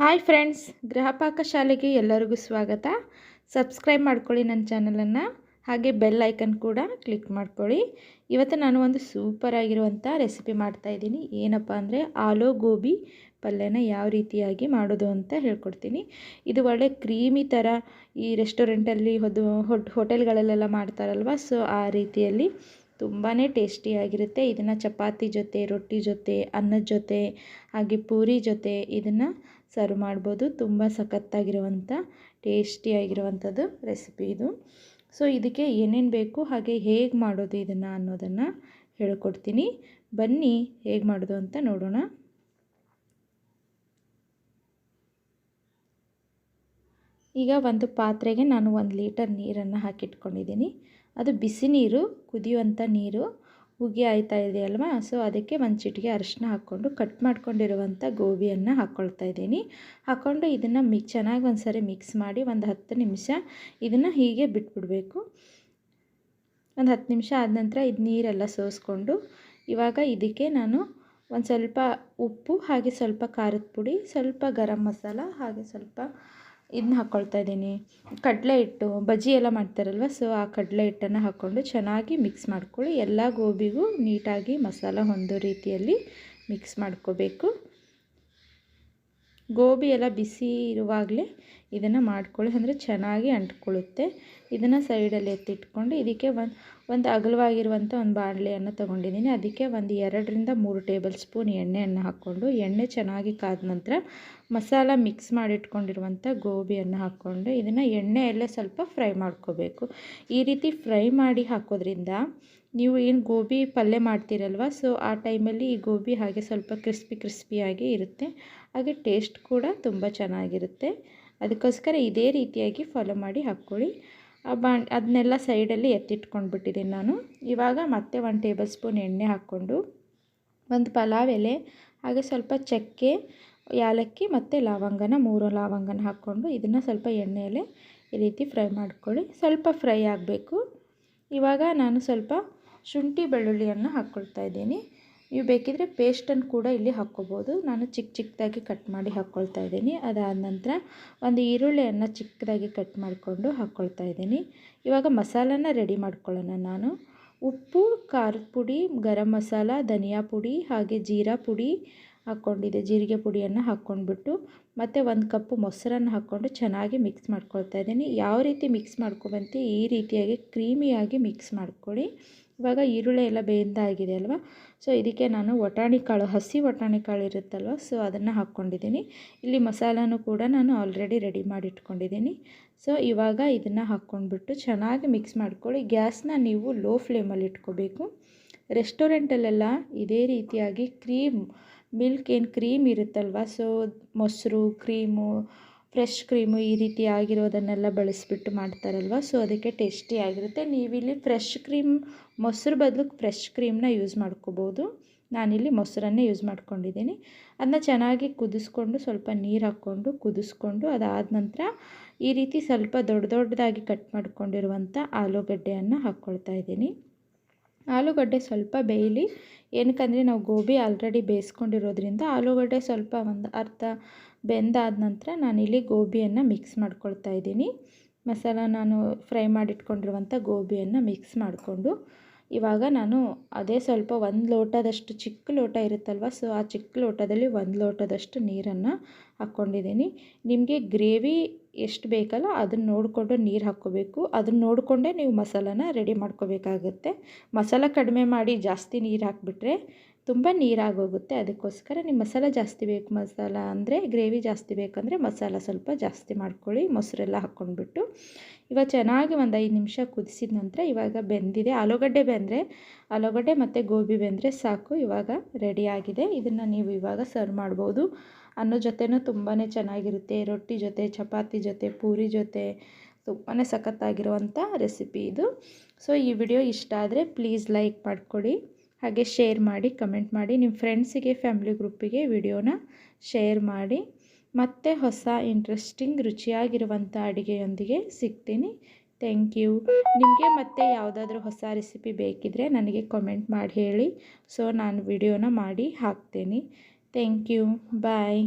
Hi friends Gruhapaka ಶಾಲೆಗೆ ಎಲ್ಲರಿಗೂ ಸ್ವಾಗತ. ಸಬ್ಸ್ಕ್ರೈಬ್ ಮಾಡ್ಕೊಳ್ಳಿ ನನ್ನ ಚಾನಲನ್ನು. ಹಾಗೆ ಬೆಲ್ ಐಕನ್ ಕೂಡ ಕ್ಲಿಕ್ ಮಾಡ್ಕೊಳ್ಳಿ. ಇವತ್ತು ನಾನು ಒಂದು ಸೂಪರ್ ಆಗಿರುವಂಥ ರೆಸಿಪಿ ಮಾಡ್ತಾಯಿದ್ದೀನಿ ಏನಪ್ಪ ಅಂದರೆ ಆಲೂ ಗೋಬಿ ಪಲ್ಯನ ಯಾವ ರೀತಿಯಾಗಿ ಮಾಡೋದು ಅಂತ ಹೇಳ್ಕೊಡ್ತೀನಿ. ಇದು ಒಳ್ಳೆ ಕ್ರೀಮಿ ಥರ ಈ ರೆಸ್ಟೋರೆಂಟಲ್ಲಿ ಹೊದು ಹೋಟೆಲ್ಗಳಲ್ಲೆಲ್ಲ ಮಾಡ್ತಾರಲ್ವ ಸೊ ಆ ರೀತಿಯಲ್ಲಿ ತುಂಬಾ ಟೇಸ್ಟಿಯಾಗಿರುತ್ತೆ ಇದನ್ನು ಚಪಾತಿ ಜೊತೆ, ರೊಟ್ಟಿ ಜೊತೆ, ಅನ್ನದ ಜೊತೆ, ಹಾಗೆ ಪೂರಿ ಜೊತೆ ಇದನ್ನು ಸರ್ವ್ ಮಾಡ್ಬೋದು. ತುಂಬ ಸಖತ್ತಾಗಿರುವಂಥ ಟೇಸ್ಟಿಯಾಗಿರುವಂಥದ್ದು ರೆಸಿಪಿ ಇದು. ಸೊ ಇದಕ್ಕೆ ಏನೇನು ಬೇಕು, ಹಾಗೆ ಹೇಗೆ ಮಾಡೋದು ಇದನ್ನು ಅನ್ನೋದನ್ನು ಹೇಳ್ಕೊಡ್ತೀನಿ. ಬನ್ನಿ ಹೇಗೆ ಮಾಡೋದು ಅಂತ ನೋಡೋಣ. ಈಗ ಒಂದು ಪಾತ್ರೆಗೆ ನಾನು ಒಂದು ಲೀಟರ್ ನೀರನ್ನು ಹಾಕಿಟ್ಕೊಂಡಿದ್ದೀನಿ. ಅದು ಬಿಸಿ ನೀರು ಕುದಿಯುವಂಥ ನೀರು, ಉಗಿ ಆಯ್ತಾ ಅಲ್ವಾ ಸೊ, ಅದಕ್ಕೆ ಒಂದು ಚಿಟಿಕೆ ಅರಿಶಿನ ಹಾಕ್ಕೊಂಡು ಕಟ್ ಮಾಡ್ಕೊಂಡಿರುವಂಥ ಗೋಬಿಯನ್ನು ಹಾಕ್ಕೊಳ್ತಾ ಇದ್ದೀನಿ. ಹಾಕ್ಕೊಂಡು ಇದನ್ನು ಮಿಕ್, ಚೆನ್ನಾಗಿ ಒಂದು ಸರಿ ಮಿಕ್ಸ್ ಮಾಡಿ ಒಂದು ಹತ್ತು ನಿಮಿಷ ಇದನ್ನು ಹೀಗೆ ಬಿಟ್ಬಿಡಬೇಕು. ಒಂದು ಹತ್ತು ನಿಮಿಷ ಆದ ನಂತರ ಇದು ನೀರೆಲ್ಲ ಸೋಸ್ಕೊಂಡು ಇವಾಗ ಇದಕ್ಕೆ ನಾನು ಒಂದು ಸ್ವಲ್ಪ ಉಪ್ಪು, ಹಾಗೆ ಸ್ವಲ್ಪ ಖಾರದ ಪುಡಿ, ಸ್ವಲ್ಪ ಗರಂ ಮಸಾಲ, ಹಾಗೆ ಸ್ವಲ್ಪ ಇದನ್ನ ಹಾಕ್ಕೊಳ್ತಾ ಇದ್ದೀನಿ. ಕಡಲೆ ಹಿಟ್ಟು, ಬಜ್ಜಿ ಎಲ್ಲ ಮಾಡ್ತಾರಲ್ವ ಸೊ ಆ ಕಡಲೆ ಹಿಟ್ಟನ್ನು ಹಾಕ್ಕೊಂಡು ಚೆನ್ನಾಗಿ ಮಿಕ್ಸ್ ಮಾಡ್ಕೊಳ್ಳಿ. ಎಲ್ಲ ಗೋಬಿಗೂ ನೀಟಾಗಿ ಮಸಾಲ ಹೊಂದೋ ರೀತಿಯಲ್ಲಿ ಮಿಕ್ಸ್ ಮಾಡ್ಕೋಬೇಕು. ಗೋಬಿ ಎಲ್ಲ ಬಿಸಿ ಇರುವಾಗಲೇ ಇದನ್ನು ಮಾಡ್ಕೊಳ್ಳಿ. ಅಂದರೆ ಚೆನ್ನಾಗಿ ಅಂಟ್ಕೊಳ್ಳುತ್ತೆ. ಇದನ್ನು ಸೈಡಲ್ಲಿ ಎತ್ತಿಟ್ಕೊಂಡು ಇದಕ್ಕೆ ಒಂದು ಒಂದು ಅಗಲವಾಗಿರುವಂಥ ಒಂದು ಬಾಣಲೆಯನ್ನು ತೊಗೊಂಡಿದ್ದೀನಿ. ಅದಕ್ಕೆ ಒಂದು ಎರಡರಿಂದ ಮೂರು ಟೇಬಲ್ ಸ್ಪೂನ್ ಎಣ್ಣೆಯನ್ನು ಹಾಕ್ಕೊಂಡು, ಎಣ್ಣೆ ಚೆನ್ನಾಗಿ ಕಾದ ನಂತರ ಮಸಾಲ ಮಿಕ್ಸ್ ಮಾಡಿಟ್ಕೊಂಡಿರುವಂಥ ಗೋಬಿಯನ್ನು ಹಾಕ್ಕೊಂಡು ಇದನ್ನು ಎಣ್ಣೆಯಲ್ಲೇ ಸ್ವಲ್ಪ ಫ್ರೈ ಮಾಡ್ಕೋಬೇಕು. ಈ ರೀತಿ ಫ್ರೈ ಮಾಡಿ ಹಾಕೋದ್ರಿಂದ ನೀವು ಏನು ಗೋಬಿ ಪಲ್ಯ ಮಾಡ್ತೀರಲ್ವ? ಸೊ ಆ ಟೈಮಲ್ಲಿ ಈ ಗೋಬಿ ಹಾಗೆ ಸ್ವಲ್ಪ ಕ್ರಿಸ್ಪಿ ಕ್ರಿಸ್ಪಿಯಾಗಿ ಇರುತ್ತೆ. ಹಾಗೆ ಟೇಸ್ಟ್ ಕೂಡ ತುಂಬ ಚೆನ್ನಾಗಿರುತ್ತೆ. ಅದಕ್ಕೋಸ್ಕರ ಇದೇ ರೀತಿಯಾಗಿ ಫಾಲೋ ಮಾಡಿ ಹಾಕ್ಕೊಳ್ಳಿ. ಆ ಬಾ ಅದನ್ನೆಲ್ಲ ಸೈಡಲ್ಲಿ ಎತ್ತಿಟ್ಕೊಂಡ್ಬಿಟ್ಟಿದ್ದೀನಿ ನಾನು. ಇವಾಗ ಮತ್ತೆ ಒಂದು ಟೇಬಲ್ ಸ್ಪೂನ್ ಎಣ್ಣೆ ಹಾಕ್ಕೊಂಡು, ಒಂದು ಪಲಾವ್ ಎಲೆ, ಹಾಗೆ ಸ್ವಲ್ಪ ಚಕ್ಕೆ, ಯಾಲಕ್ಕಿ ಮತ್ತು ಲವಂಗನ, ಮೂರು ಲವಂಗನ ಹಾಕ್ಕೊಂಡು ಇದನ್ನು ಸ್ವಲ್ಪ ಎಣ್ಣೆಯಲ್ಲೇ ಈ ರೀತಿ ಫ್ರೈ ಮಾಡ್ಕೊಳ್ಳಿ. ಸ್ವಲ್ಪ ಫ್ರೈ ಆಗಬೇಕು. ಇವಾಗ ನಾನು ಸ್ವಲ್ಪ ಶುಂಠಿ ಬೆಳ್ಳುಳ್ಳಿಯನ್ನು ಹಾಕ್ಕೊಳ್ತಾ ಇದ್ದೀನಿ. ನೀವು ಬೇಕಿದ್ರೆ ಪೇಸ್ಟನ್ನು ಕೂಡ ಇಲ್ಲಿ ಹಾಕ್ಕೋಬೋದು. ನಾನು ಚಿಕ್ಕ ಚಿಕ್ಕದಾಗಿ ಕಟ್ ಮಾಡಿ ಹಾಕ್ಕೊಳ್ತಾ ಇದ್ದೀನಿ. ಅದಾದ ನಂತರ ಒಂದು ಈರುಳ್ಳಿಯನ್ನು ಚಿಕ್ಕದಾಗಿ ಕಟ್ ಮಾಡಿಕೊಂಡು ಹಾಕ್ಕೊಳ್ತಾ ಇದ್ದೀನಿ. ಇವಾಗ ಮಸಾಲನ ರೆಡಿ ಮಾಡ್ಕೊಳ್ಳೋಣ ನಾನು. ಉಪ್ಪು, ಖಾರದ ಪುಡಿ, ಗರಂ ಮಸಾಲ, ಧನಿಯಾ ಪುಡಿ ಹಾಗೆ ಜೀರಾ ಪುಡಿ ಹಾಕ್ಕೊಂಡಿದ್ದೆ. ಜೀರಿಗೆ ಪುಡಿಯನ್ನು ಹಾಕ್ಕೊಂಡ್ಬಿಟ್ಟು ಮತ್ತು ಒಂದು ಕಪ್ಪು ಮೊಸರನ್ನು ಹಾಕ್ಕೊಂಡು ಚೆನ್ನಾಗಿ ಮಿಕ್ಸ್ ಮಾಡ್ಕೊಳ್ತಾ ಇದ್ದೀನಿ. ಯಾವ ರೀತಿ ಮಿಕ್ಸ್ ಮಾಡ್ಕೊಬಂತಿ ಈ ರೀತಿಯಾಗಿ ಕ್ರೀಮಿಯಾಗಿ ಮಿಕ್ಸ್ ಮಾಡ್ಕೊಳ್ಳಿ. ಇವಾಗ ಈರುಳ್ಳಿ ಎಲ್ಲ ಬೇಯ್ದಾಗಿದೆ ಅಲ್ವಾ? ಸೊ ಇದಕ್ಕೆ ನಾನು ವಟಾಣಿ ಕಾಳು, ಹಸಿ ವಟಾಣಿ ಕಾಳು ಇರುತ್ತಲ್ವ? ಸೊ ಅದನ್ನು ಹಾಕ್ಕೊಂಡಿದ್ದೀನಿ. ಇಲ್ಲಿ ಮಸಾಲನೂ ಕೂಡ ನಾನು ಆಲ್ರೆಡಿ ರೆಡಿ ಮಾಡಿ ಇಟ್ಕೊಂಡಿದ್ದೀನಿ ಸೊ ಇವಾಗ ಇದನ್ನು ಹಾಕ್ಕೊಂಡ್ಬಿಟ್ಟು ಚೆನ್ನಾಗಿ ಮಿಕ್ಸ್ ಮಾಡ್ಕೊಳ್ಳಿ. ಗ್ಯಾಸ್ನ ನೀವು ಲೋ ಫ್ಲೇಮಲ್ಲಿ ಇಟ್ಕೋಬೇಕು. ರೆಸ್ಟೋರೆಂಟಲ್ಲೆಲ್ಲ ಇದೇ ರೀತಿಯಾಗಿ ಕ್ರೀಮ್ ಮಿಲ್ಕ್ ಏನು ಕ್ರೀಮ್ ಇರುತ್ತಲ್ವ? ಸೊ ಮೊಸರು ಕ್ರೀಮು ಫ್ರೆಶ್ ಕ್ರೀಮು ಈ ರೀತಿ ಆಗಿರೋದನ್ನೆಲ್ಲ ಬಳಸಿಬಿಟ್ಟು ಮಾಡ್ತಾರಲ್ವ? ಸೊ ಅದಕ್ಕೆ ಟೇಸ್ಟಿ ಆಗಿರುತ್ತೆ. ನೀವಿಲ್ಲಿ ಫ್ರೆಶ್ ಕ್ರೀಮ್, ಮೊಸರು ಬದಲು ಫ್ರೆಶ್ ಕ್ರೀಮ್ನ ಯೂಸ್ ಮಾಡ್ಕೋಬೋದು. ನಾನಿಲ್ಲಿ ಮೊಸರನ್ನೇ ಯೂಸ್ ಮಾಡ್ಕೊಂಡಿದ್ದೀನಿ. ಅದನ್ನ ಚೆನ್ನಾಗಿ ಕುದಿಸ್ಕೊಂಡು, ಸ್ವಲ್ಪ ನೀರು ಹಾಕ್ಕೊಂಡು ಕುದಿಸ್ಕೊಂಡು, ಅದಾದ ನಂತರ ಈ ರೀತಿ ಸ್ವಲ್ಪ ದೊಡ್ಡ ದೊಡ್ಡದಾಗಿ ಕಟ್ ಮಾಡ್ಕೊಂಡಿರುವಂಥ ಆಲೂಗಡ್ಡೆಯನ್ನು ಹಾಕ್ಕೊಳ್ತಾ ಇದ್ದೀನಿ. ಆಲೂಗಡ್ಡೆ ಸ್ವಲ್ಪ ಬೇಯಲಿ, ಏನಕ್ಕಂದರೆ ನಾವು ಗೋಬಿ ಆಲ್ರೆಡಿ ಬೇಯಿಸ್ಕೊಂಡಿರೋದ್ರಿಂದ ಆಲೂಗಡ್ಡೆ ಸ್ವಲ್ಪ ಒಂದು ಅರ್ಧ ಬೆಂದಾದ ನಂತರ ನಾನಿಲ್ಲಿ ಗೋಬಿಯನ್ನು ಮಿಕ್ಸ್ ಮಾಡ್ಕೊಳ್ತಾ ಇದ್ದೀನಿ. ಮಸಾಲ ನಾನು ಫ್ರೈ ಮಾಡಿಟ್ಕೊಂಡಿರುವಂಥ ಗೋಬಿಯನ್ನು ಮಿಕ್ಸ್ ಮಾಡಿಕೊಂಡು ಇವಾಗ ನಾನು ಅದೇ ಸ್ವಲ್ಪ ಒಂದು ಲೋಟದಷ್ಟು ಚಿಕ್ಕ ಲೋಟ ಇರುತ್ತಲ್ವ ಸೊ ಆ ಚಿಕ್ಕ ಲೋಟದಲ್ಲಿ ಒಂದು ಲೋಟದಷ್ಟು ನೀರನ್ನು ಹಾಕ್ಕೊಂಡಿದ್ದೀನಿ. ನಿಮಗೆ ಗ್ರೇವಿ ಎಷ್ಟು ಬೇಕಲ್ಲ ಅದನ್ನು ನೋಡಿಕೊಂಡು ನೀರು ಹಾಕ್ಕೋಬೇಕು. ಅದನ್ನು ನೋಡಿಕೊಂಡೇ ನೀವು ಮಸಾಲಾನ ರೆಡಿ ಮಾಡ್ಕೋಬೇಕಾಗುತ್ತೆ. ಮಸಾಲ ಕಡಿಮೆ ಮಾಡಿ ಜಾಸ್ತಿ ನೀರು ಹಾಕಿಬಿಟ್ರೆ ತುಂಬ ನೀರಾಗೋಗುತ್ತೆ. ಅದಕ್ಕೋಸ್ಕರ ನಿಮ್ಮ ಮಸಾಲ ಜಾಸ್ತಿ ಬೇಕು. ಮಸಾಲ ಅಂದರೆ ಗ್ರೇವಿ ಜಾಸ್ತಿ ಬೇಕಂದರೆ ಮಸಾಲ ಸ್ವಲ್ಪ ಜಾಸ್ತಿ ಮಾಡ್ಕೊಳ್ಳಿ. ಮೊಸರೆಲ್ಲ ಹಾಕ್ಕೊಂಡ್ಬಿಟ್ಟು ಇವಾಗ ಚೆನ್ನಾಗಿ ಒಂದು ಐದು ನಿಮಿಷ ಕುದಿಸಿದ ನಂತರ ಇವಾಗ ಬೆಂದಿದೆ. ಆಲೂಗಡ್ಡೆ ಬೆಂದರೆ, ಆಲೂಗಡ್ಡೆ ಮತ್ತು ಗೋಬಿ ಬೆಂದರೆ ಸಾಕು. ಇವಾಗ ರೆಡಿಯಾಗಿದೆ ಇದನ್ನು ನೀವು ಇವಾಗ ಸರ್ವ್ ಮಾಡ್ಬೋದು. ಅನ್ನೋ ಜೊತೆನೂ ತುಂಬಾ ಚೆನ್ನಾಗಿರುತ್ತೆ. ರೊಟ್ಟಿ ಜೊತೆ, ಚಪಾತಿ ಜೊತೆ, ಪೂರಿ ಜೊತೆ ತುಂಬಾ ಸಖತ್ತಾಗಿರುವಂಥ ರೆಸಿಪಿ ಇದು. ಸೊ ಈ ವಿಡಿಯೋ ಇಷ್ಟ ಆದರೆ ಪ್ಲೀಸ್ ಲೈಕ್ ಮಾಡಿಕೊಡಿ ಹಾಗೆ ಶೇರ್ ಮಾಡಿ ಕಮೆಂಟ್ ಮಾಡಿ ನಿಮ್ಮ ಫ್ರೆಂಡ್ಸಿಗೆ ಫ್ಯಾಮಿಲಿ ಗ್ರೂಪಿಗೆ ವಿಡಿಯೋನ ಶೇರ್ ಮಾಡಿ. ಮತ್ತೆ ಹೊಸ ಇಂಟ್ರೆಸ್ಟಿಂಗ್ ರುಚಿಯಾಗಿರುವಂಥ ಅಡುಗೆಯೊಂದಿಗೆ ಸಿಗ್ತೀನಿ. ಥ್ಯಾಂಕ್ ಯು ನಿಮಗೆ ಮತ್ತೆ ಯಾವುದಾದ್ರೂ ಹೊಸ ರೆಸಿಪಿ ಬೇಕಿದ್ದರೆ ನನಗೆ ಕಮೆಂಟ್ ಮಾಡಿ ಹೇಳಿ. ಸೊ ನಾನು ವಿಡಿಯೋನ ಮಾಡಿ ಹಾಕ್ತೀನಿ. Thank you bye